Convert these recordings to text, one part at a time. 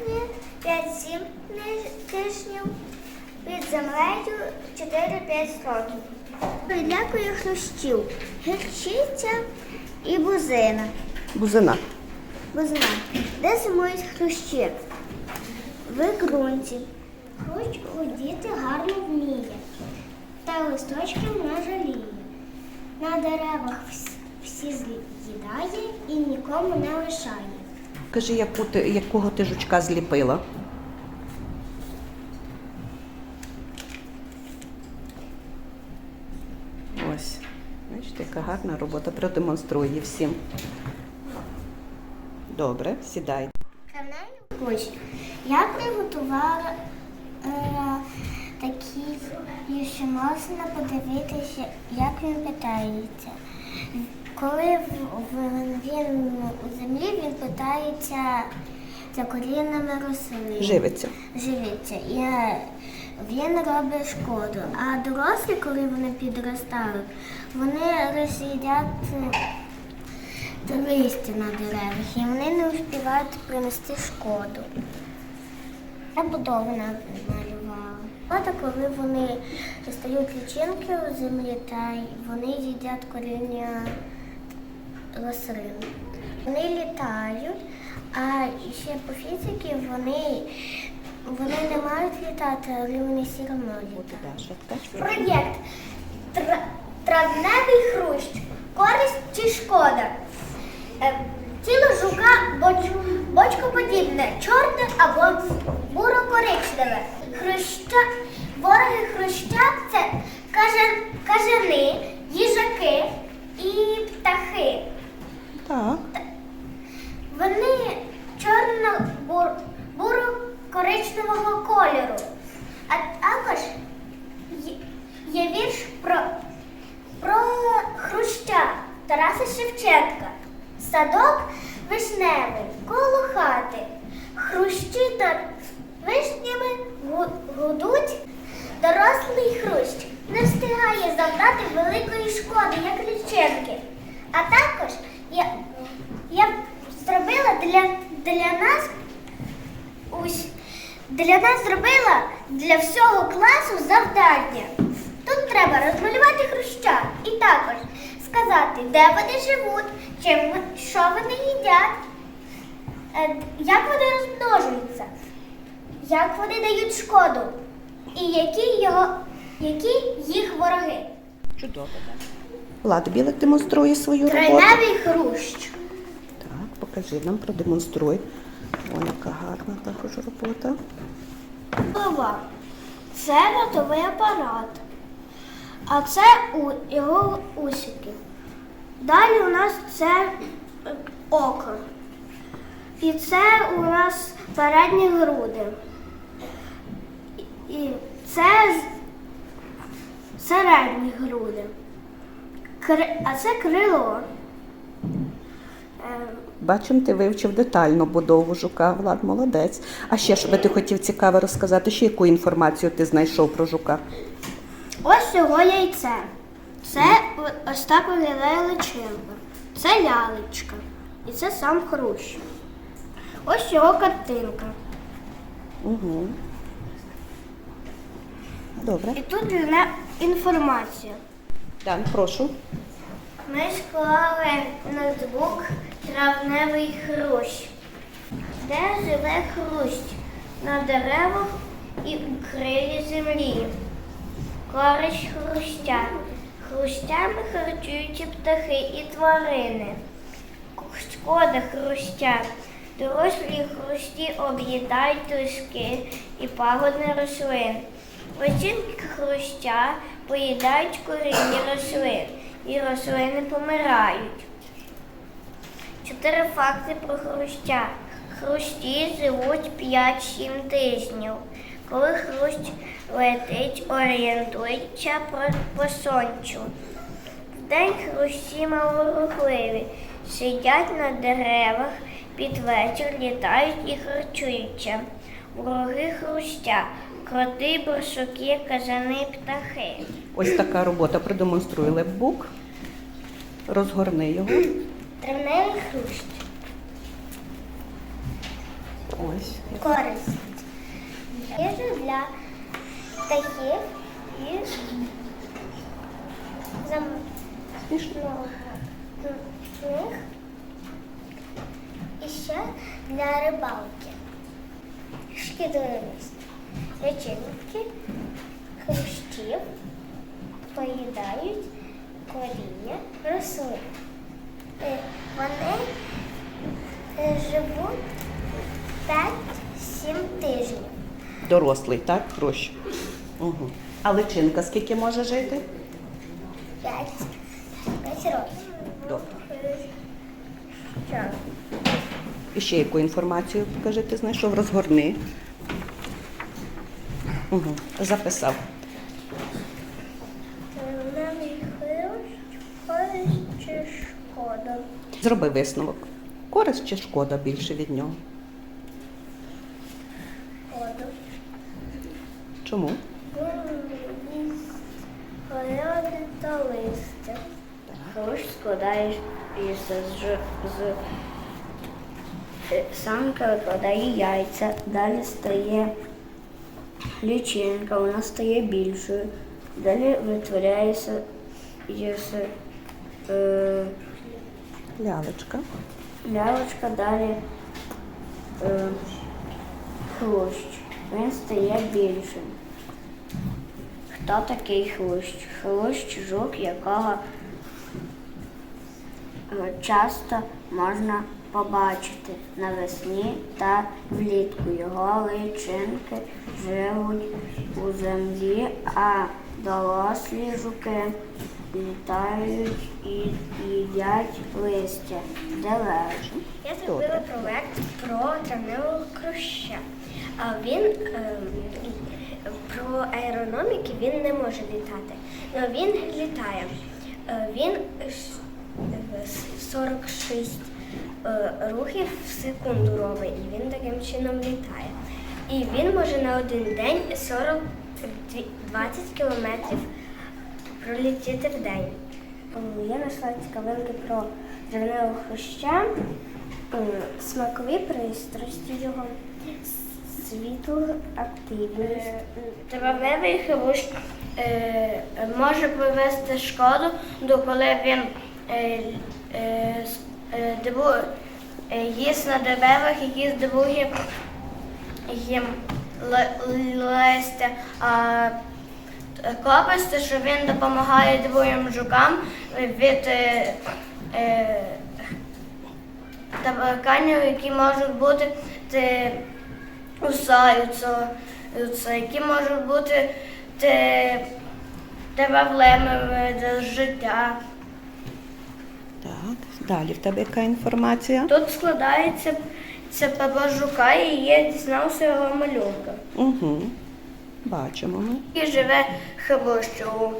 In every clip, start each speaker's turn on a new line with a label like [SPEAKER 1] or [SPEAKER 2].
[SPEAKER 1] 5-7 ни- тижнів, під землею 4-5 років. Дякую хрущів. Гірчиця і бузина.
[SPEAKER 2] Бузина.
[SPEAKER 1] Бузина. Де зимують хрущі? В ґрунті. Хрущ гудіти гарно вміє, та листочків не жаліє. На деревах всі з'їдає і нікому не лишає.
[SPEAKER 2] Кажи, яку ти, якого ти жучка зліпила? Ось. Бачите, яка гарна робота. Продемонструй її всім. Добре, сідай.
[SPEAKER 1] Хрущ. Я приготувала е, такі, що можна подивитися, як він питається. Коли він у землі, він питається за корінними рослин.
[SPEAKER 2] Живиться.
[SPEAKER 1] Живиться. І е, він робить шкоду. А дорослі, коли вони підростають, вони роз'їдять е, листя на деревах, і вони не успівають принести шкоду. Я будована малювала. От коли вони стають лічинки у землі, та вони їдять коріння рослин. Вони літають, а ще по фізиці вони, вони не мають літати, але вони все одно літають. Проєкт Тра- Травневий хрущ. Користь чи шкода? Е, Тіло жука боч, бочкоподібне, чорне або буро-коричневе. Хруща, вороги хруща це кажан, кажани, їжаки і птахи.
[SPEAKER 2] Так.
[SPEAKER 1] Вони чорно-буро-коричневого кольору. А також є- є вірш про, про Хруща Тараса Шевченка. Садок вишневий коло хати. Хрущі та вишнями гу- гудуть. Дорослий хрущ не встигає завдати великої шкоди, як лічинки. А також я, я зробила для, для нас ось для нас зробила для всього класу завдання. Тут треба розмалювати хруща і також сказати, де вони живуть, чим що вони їдять, е, як вони розмножуються, як вони дають шкоду, і які його, які їх вороги.
[SPEAKER 2] Чудово. так. Влад, білик демонструє свою роботу.
[SPEAKER 1] Тройневий хрущ.
[SPEAKER 2] Так, покажи нам, продемонструй. О, яка гарна також робота.
[SPEAKER 1] Голова. Це ротовий апарат. А це у, його усики. Далі у нас це е, око. І це у нас передні груди. І- І це з- середні груди. Кри- А це крило. Е,
[SPEAKER 2] Бачимо, ти вивчив детально будову жука. Влад, молодець. А ще що би ти хотів цікаве розказати? Ще яку інформацію ти знайшов про жука?
[SPEAKER 1] Ось його яйце. Це ось так виглядає личинка. Це лялечка. І це сам хрущ. Ось його картинка.
[SPEAKER 2] Угу. Добре.
[SPEAKER 1] І тут для мене інформація.
[SPEAKER 2] Дан, прошу.
[SPEAKER 1] Ми склали ноутбук травневий хрущ. Де живе хрущ? На деревах і у крилі землі. Користь хруща. Хрущами харчуються птахи і тварини. Шкода хруща. Дорослі хрущі об'їдають листки і пагони рослин. Личинки хруща поїдають коріння рослин, і рослини помирають. Чотири факти про хруща. Хрущі живуть 5-7 тижнів. Коли хрущ летить, орієнтується по сонцю. Вдень хрущі малорухливі, сидять на деревах, під вечір літають і харчуються. Вороги хруща,
[SPEAKER 3] Коти, борсуки, кажани, птахи.
[SPEAKER 2] Ось така робота. Продемонструй лепбук. Розгорни його.
[SPEAKER 3] Травневий хрущ.
[SPEAKER 2] Ось.
[SPEAKER 3] Користь. Їжа для птахів і заморожених. І ще для рибалки. Шкідливість. Личинки, хрущів поїдають коріння рослин. Е, Вони е, живуть 5-7 тижнів.
[SPEAKER 2] Дорослий, так? Хрущ. Угу. А личинка скільки може жити?
[SPEAKER 3] 5, 5 років.
[SPEAKER 2] Добре.
[SPEAKER 3] Що?
[SPEAKER 2] І ще яку інформацію покажи, ти знайшов? Розгорни. Угу. Записав.
[SPEAKER 3] Чи шкода?
[SPEAKER 2] Зроби висновок. Користь чи шкода більше від нього?
[SPEAKER 3] Шкода.
[SPEAKER 2] Чому?
[SPEAKER 3] Городи та листя.
[SPEAKER 1] Хрущ складаєш з е, самка викладає яйця, далі стає лічинка, вона стає більшою, далі витворяється е,
[SPEAKER 2] Лялечка.
[SPEAKER 1] лялечка, далі е, хрущ. Він стає більшим. Хто такий хрущ? Хрущ жук, якого е, часто можна побачити навесні та влітку. Його личинки живуть у землі, а дорослі жуки літають і їдять листя дерев.
[SPEAKER 3] Я зробила проект про травневого хруща. А він ем, про аерономіки він не може літати. Але він літає. Е, Він ш- е, с- 46 е, рухів в секунду робить, і він таким чином літає. І він може на один день 40-20 кілометрів пролетіти в день. Я знайшла цікавинки про травневого хруща, ем, смакові пристрасті його, с- світлу активність.
[SPEAKER 1] Травневий хрущ е, може привести шкоду, до коли він е, е, е, е, їсть на деревах, які здивує їм ли- листя. А користь, що він допомагає двоїм жукам від е, е, тараканів, які можуть бути це, які можуть бути те, проблеми з життя.
[SPEAKER 2] Далі в тебе яка інформація?
[SPEAKER 1] Тут складається це жука і я дізнався його малюнка.
[SPEAKER 2] Угу. Бачимо ми.
[SPEAKER 1] І живе хабощу.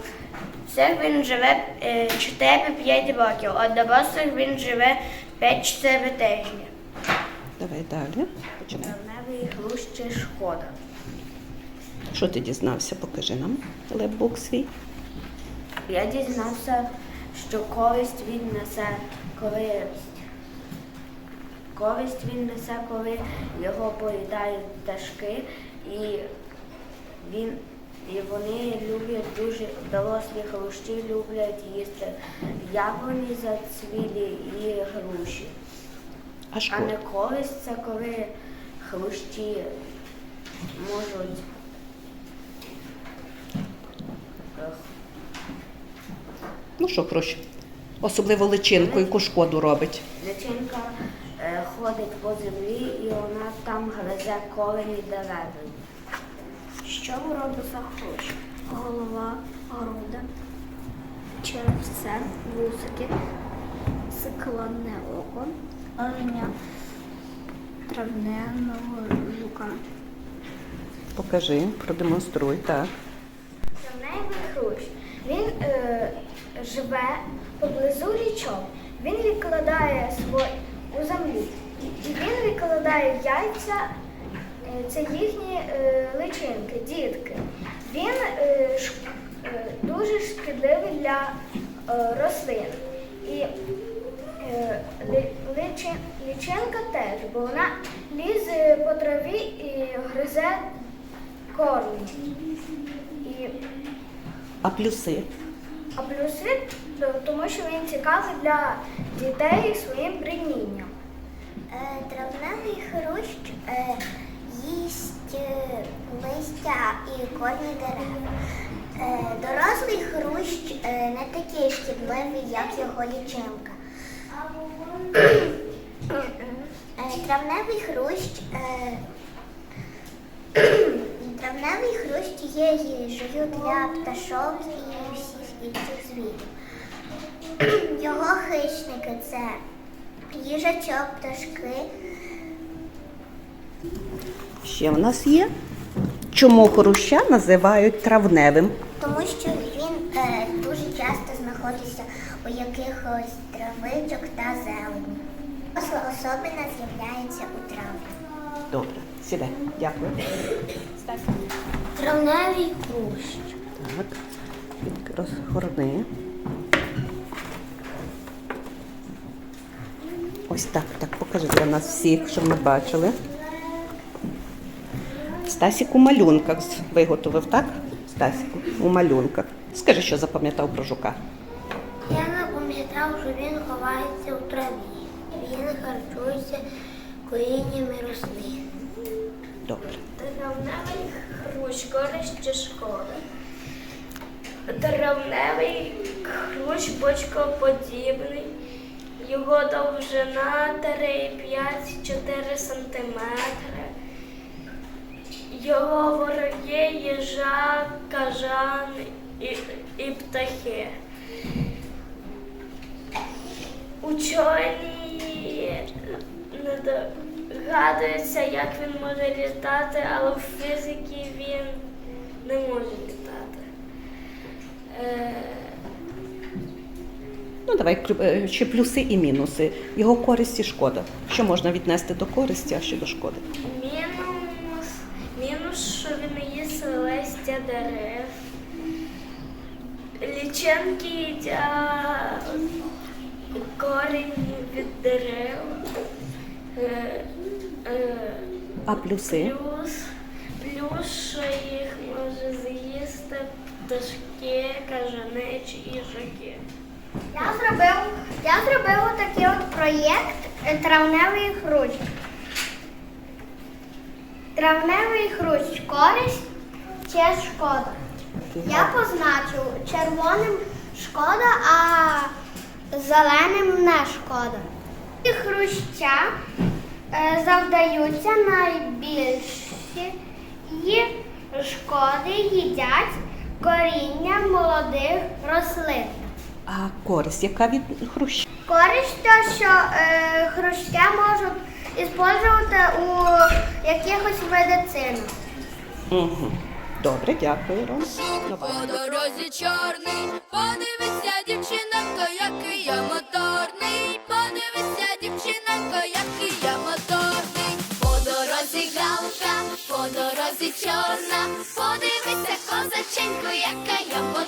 [SPEAKER 1] Це він живе е, 4-5 років, а дорослих він живе 5-4 тижні.
[SPEAKER 2] Давай далі. Починай.
[SPEAKER 1] Травневий хрущ шкода.
[SPEAKER 2] Що ти дізнався? Покажи нам лепбук свій.
[SPEAKER 1] Я дізнався, що користь він несе, коли користь він несе, коли його поїдають пташки, і він і вони люблять дуже дорослі хрущі люблять їсти яблуні зацвілі і груші.
[SPEAKER 2] А
[SPEAKER 1] А не користь це коли хрущі можуть
[SPEAKER 2] Ну що, хрущ? Особливо личинку, яку шкоду робить.
[SPEAKER 1] Личинка е, ходить по землі і вона там гризе корені дерева.
[SPEAKER 3] Що робиться хрущ? Голова, груди, черевце, вусики, циклонне око, оленя, травневого жука.
[SPEAKER 2] Покажи, продемонструй, так.
[SPEAKER 3] Травневий хрущ. Він е, живе поблизу річок. Він відкладає свої у землі. І він відкладає яйця
[SPEAKER 4] Е, Це їхні е, личинки, дітки. Він е, дуже шкідливий для рослин. І личинка теж, бо вона лізе по траві і гризе корні. І,
[SPEAKER 2] А плюси?
[SPEAKER 4] а плюси, тому що він цікавий для дітей своїм бринінням.
[SPEAKER 1] Е, Травневий хрущ е, їсть е, листя і корні дерев. Е, Дорослий хрущ е, не такий шкідливий, як його лічинка. Е, Травневий хрущ е, Травневий хрущ є їжею для пташок і всіх інших звірів. Його хищники це їжачок, пташки.
[SPEAKER 2] Ще в нас є. Чому хруща називають травневим?
[SPEAKER 1] Тому що він е, дуже часто знаходиться у якихось травичок та зелені. Осла особина з'являється у травні.
[SPEAKER 2] Добре, сідай. Дякую.
[SPEAKER 1] Травневий хрущ.
[SPEAKER 2] Так, розгорни. Ось так, так, покажи для нас всіх, щоб ми бачили. Стасік у малюнках виготовив, так? Стасіку, у малюнках. Скажи, що запам'ятав про жука.
[SPEAKER 1] Я запам'ятав, що він ховається у траві. Він харчується коріннями рослин.
[SPEAKER 2] Добре.
[SPEAKER 5] Травневий хрущ, користь чи шкода. Травневий хрущ бочкоподібний. Його довжина 3,5-4 см. Його вороги їжа, кажан і, і птахи. Учені догадуються, як він може літати, але в фізиці він не може літати.
[SPEAKER 2] Ну, давай е, ще плюси і мінуси. Його користь і шкода. Що можна віднести до користі, а що до шкоди?
[SPEAKER 5] мінус, мінус, що він їсть листя дерев. Ліченки їдять корінь від дерев. Е, е,
[SPEAKER 2] А плюси?
[SPEAKER 5] Плюс, плюс, що їх може з'їсти пташки, кажани чи їжаки.
[SPEAKER 4] Я зробив, я зробив такий от проєкт е, Травневий хрущ. Травневий хрущ користь чи шкода. Я позначив червоним шкода, а зеленим не шкода. І хруща е, завдаються найбільші і шкоди їдять коріння молодих рослин.
[SPEAKER 2] А користь, яка від хруща?
[SPEAKER 4] Користь те, що е, хруща можуть використовувати у якихось медицинах.
[SPEAKER 2] Угу. Добре, дякую, Ром.
[SPEAKER 6] По дорозі чорний, подивися, дівчинонько, який я моторний. Подивися, дівчина, дівчинонько, який я моторний. По дорозі галка, по дорозі чорна. Подивися, козаченько, яка я моторна.